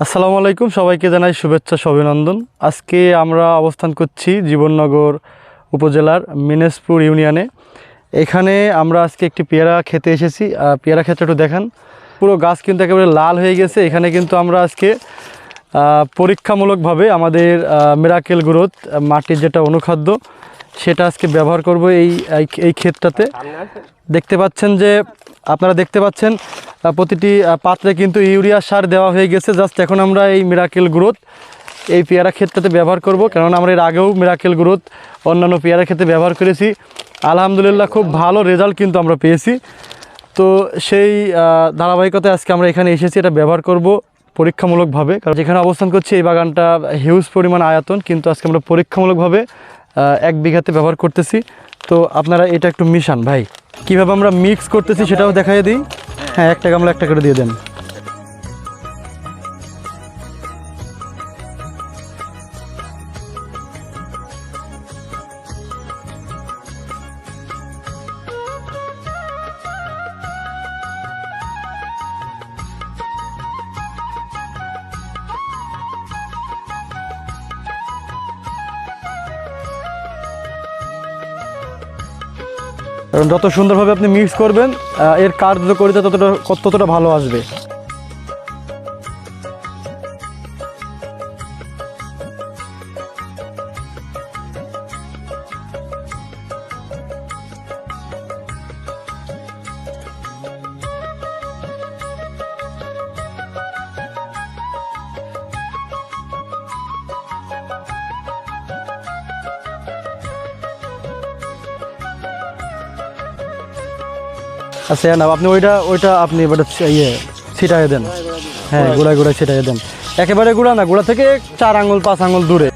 আসসালামু আলাইকুম, সবাইকে জানাই শুভেচ্ছা অভিনন্দন আজকে আমরা অবস্থান করছি জীবননগর উপজেলার মিনেসপুর ইউনিয়নে। এখানে আমরা আজকে একটি পেয়ারা খেতে এসেছি। পেয়ারা ক্ষেত্রে একটু দেখান। পুরো গাছ কিন্তু একেবারে লাল হয়ে গেছে। এখানে কিন্তু আমরা আজকে পরীক্ষামূলকভাবে আমাদের মেরাকেল গ্রোথ মাটির যেটা অনুখাদ্য, সেটা আজকে ব্যবহার করব এই, এই- ক্ষেতটাতে। দেখতে পাচ্ছেন যে, আপনারা দেখতে পাচ্ছেন প্রতিটি পাত্রে কিন্তু ইউরিয়া সার দেওয়া হয়ে গেছে। জাস্ট এখন আমরা এই মিরাকেল গ্রোথ এই পেয়ারা ক্ষেত্রতে ব্যবহার করব। কেননা আমরা এর আগেও মিরাকেল গ্রোথ অন্যান্য পেয়ারা ক্ষেত্রে ব্যবহার করেছি। আলহামদুলিল্লাহ খুব ভালো রেজাল্ট কিন্তু আমরা পেয়েছি। তো সেই ধারাবাহিকতায় আজকে আমরা এখানে এসেছি। এটা ব্যবহার করব পরীক্ষামূলকভাবে। কারণ যেখানে অবস্থান করছি, এই বাগানটা হিউজ পরিমাণ আয়তন। কিন্তু আজকে আমরা পরীক্ষামূলকভাবে এক বিঘাতে ব্যবহার করতেছি। তো আপনারা এটা একটু মিশান ভাই। কীভাবে আমরা মিক্স করতেছি সেটাও দেখাই দিই। হ্যাঁ একটা গামলা একটা করে দিয়ে দেন। কারণ যত সুন্দরভাবে আপনি মিক্স করবেন এর কার্যকরিতা ততটা ততটা ভালো আসবে। আচ্ছা না আপনি ওইটা ওইটা আপনি এবারে ইয়ে ছিটাই দেন। হ্যাঁ গুড়ায় গুড়ায় ছিটাই দেন। একেবারে গুঁড়া না গুঁড়া থেকে চার আঙুল পাঁচ আঙুল দূরে।